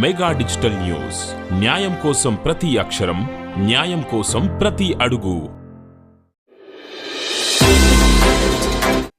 Mega digital news. న్యాయం కోసం ప్రతి అక్షరం న్యాయం కోసం ప్రతి అడుగు.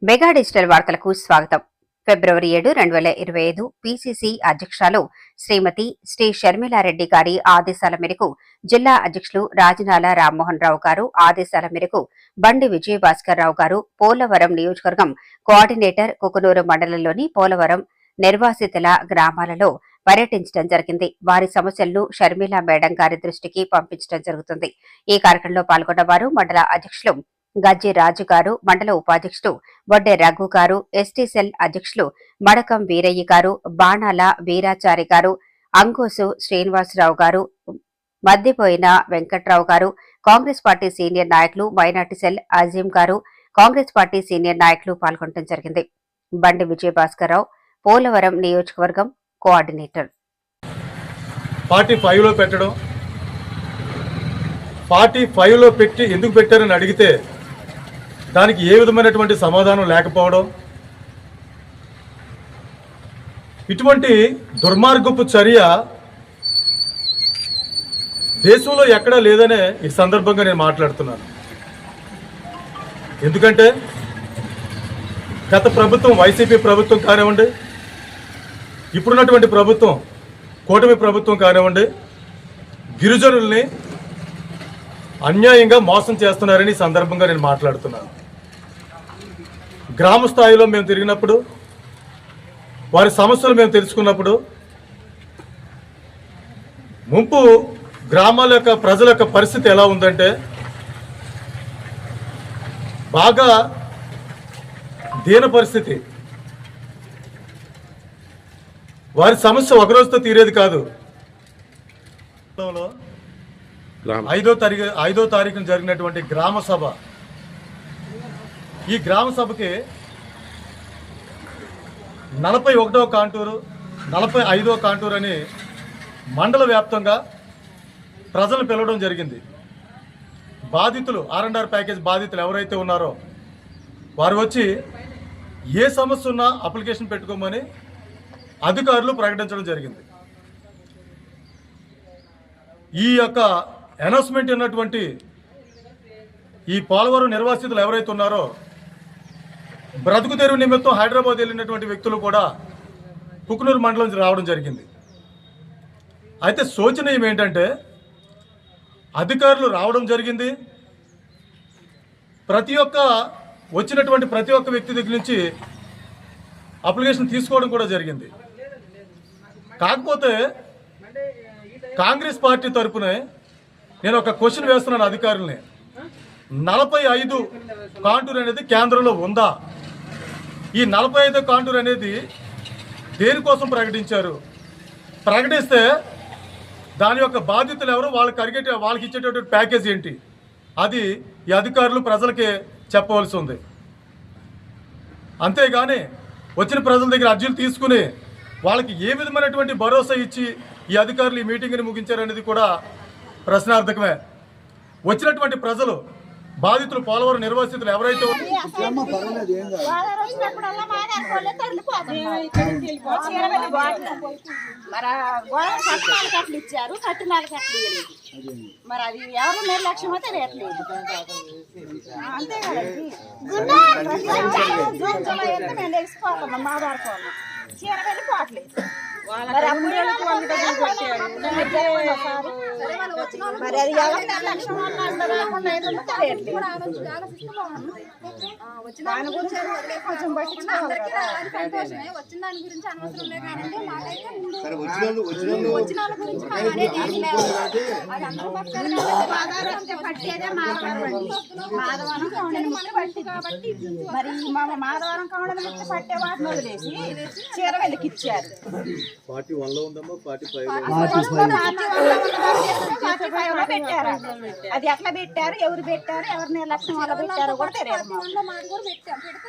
మెగా డిజిటల్ వార్తలకు స్వాగతం. ఫిబ్రవరి ఏడు రెండు వేల ఇరవై ఐదు పిసిసి అధ్యక్షురాలు శ్రీమతి శ్రీ షర్మిలారెడ్డి గారి ఆదేశాల మేరకు జిల్లా అధ్యక్షులు రాజనాల రామ్మోహన్ రావు గారు ఆదేశాల మేరకు బండి విజయభాస్కర్ రావు గారు పోలవరం నియోజకవర్గం కోఆర్డినేటర్ కుకునూరు మండలంలోని పోలవరం నిర్వాసితుల గ్రామాలలో పర్యటించడం జరిగింది. వారి సమస్యలను షర్మిల మేడం గారి దృష్టికి పంపించడం జరుగుతుంది. ఈ కార్యక్రమంలో పాల్గొన్న వారు మండల అధ్యక్షులు గజ్జి రాజు గారు మండల ఉపాధ్యక్షుడు బొడ్డె రఘు గారు ఎస్టీ సెల్ అధ్యక్షులు మడకం వీరయ్య గారు బాణాల వీరాచారి గారు అంగోసు శ్రీనివాసరావు గారు మద్దిపోయిన వెంకట్రావు గారు కాంగ్రెస్ పార్టీ సీనియర్ నాయకులు minority cell Azeem garu Congress party senior నాయకులు పాల్గొనడం జరిగింది. బండి విజయభాస్కర్ రావు పోలవరం నియోజకవర్గం కోఆర్డినేటర్. ఫార్టీ ఫైవ్లో పెట్టడం ఫార్టీ ఫైవ్లో పెట్టి ఎందుకు పెట్టారని అడిగితే దానికి ఏ విధమైనటువంటి సమాధానం లేకపోవడం ఇటువంటి దుర్మార్గపు చర్య దేశంలో ఎక్కడా లేదనే ఈ సందర్భంగా నేను మాట్లాడుతున్నాను. ఎందుకంటే గత ప్రభుత్వం వైసీపీ ప్రభుత్వం కానివ్వండి ఇప్పుడున్నటువంటి ప్రభుత్వం కూటమి ప్రభుత్వం కానివ్వండి గిరిజనుల్ని అన్యాయంగా మోసం చేస్తున్నారని ఈ సందర్భంగా నేను మాట్లాడుతున్నాను. గ్రామ స్థాయిలో మేము తిరిగినప్పుడు వారి సమస్యలు మేము తెలుసుకున్నప్పుడు ముంపు గ్రామాల యొక్క ప్రజల యొక్క పరిస్థితి ఎలా ఉందంటే బాగా దీన పరిస్థితి. వారి సమస్య ఒక రోజుతో తీరేది కాదు. ఐదో తారీఖు ఐదో తారీఖున జరిగినటువంటి గ్రామ సభ. ఈ గ్రామ సభకి నలభై ఒకటో కాంటూరు నలభై ఐదో కాంటూరు అని మండల వ్యాప్తంగా ప్రజలు పిలవడం జరిగింది. బాధితులు ఆర్ అండ్ ఆర్ ప్యాకేజ్ బాధితులు ఎవరైతే ఉన్నారో వారు వచ్చి ఏ సమస్య ఉన్నా అప్లికేషన్ పెట్టుకోమని అధికారులు ప్రకటించడం జరిగింది. ఈ యొక్క అనౌన్స్మెంట్ ఉన్నటువంటి ఈ పోలవరం నిర్వాసితులు ఎవరైతే ఉన్నారో బ్రతుకు తెరువు నిమిత్తం హైదరాబాద్ వెళ్ళినటువంటి వ్యక్తులు కూడా కుకునూరు మండలం నుంచి రావడం జరిగింది. అయితే శోచనీయం ఏంటంటే అధికారులు రావడం జరిగింది. ప్రతి ఒక్క వచ్చినటువంటి ప్రతి ఒక్క వ్యక్తి దగ్గర నుంచి అప్లికేషన్ తీసుకోవడం కూడా జరిగింది. కాకపోతే కాంగ్రెస్ పార్టీ తరపునే నేను ఒక క్వశ్చన్ వేస్తున్నాను అధికారుల్ని. నలభై ఐదు కాంటూర్ అనేది కేంద్రంలో ఉందా? ఈ నలభై ఐదు కాంటూర్ అనేది దేనికోసం ప్రకటించారు? ప్రకటిస్తే దాని యొక్క బాధ్యతలు ఎవరు? వాళ్ళకి అరిగేట వాళ్ళకి ఇచ్చేటటువంటి ప్యాకేజ్ ఏంటి? అది ఈ అధికారులు ప్రజలకి చెప్పవలసి ఉంది. అంతేగాని వచ్చిన ప్రజల దగ్గర అర్జీలు తీసుకుని వాళ్ళకి ఏ విధమైనటువంటి భరోసా ఇచ్చి ఈ అధికారులు ఈ మీటింగ్ని ముగించారనేది కూడా ప్రశ్నార్థకమే. వచ్చినటువంటి ప్రజలు బాధితులు పోలవరం నిర్వాసితులు ఎవరైతే ఇచ్చారు కట్టినాలకు మరి అది ఎవరు నిర్లక్ష్యమో తెలియట్లేదు ఆ, అంతే అయితే మేము చీర పోవట్లేదు మరి అది ఎవరు నిర్లక్ష్యం దాని గురించి మాకైతే ముందు వచ్చిన వాళ్ళ గురించి మనం అనేది ఏం లేదు. అది అందరూ పట్టారు. కాబట్టి మాధవరం పట్టేదే మాధవరం అండి. మాధవరం కౌండని ముట్టి పట్టి కాబట్టి మరి మా మాధవరం ముట్టి పట్టే వాటిని వదిలేసి చీర వెళ్ళకి ఇచ్చారు. పార్టీ వన్లో ఉందమ్మా పార్టీ ఫైవ్లో పెట్టారు. అది ఎట్లా పెట్టారు? ఎవరు పెట్టారు ఎవరు నిర్లక్ష్యం వల్ల పెట్టారో కూడా తెలియదు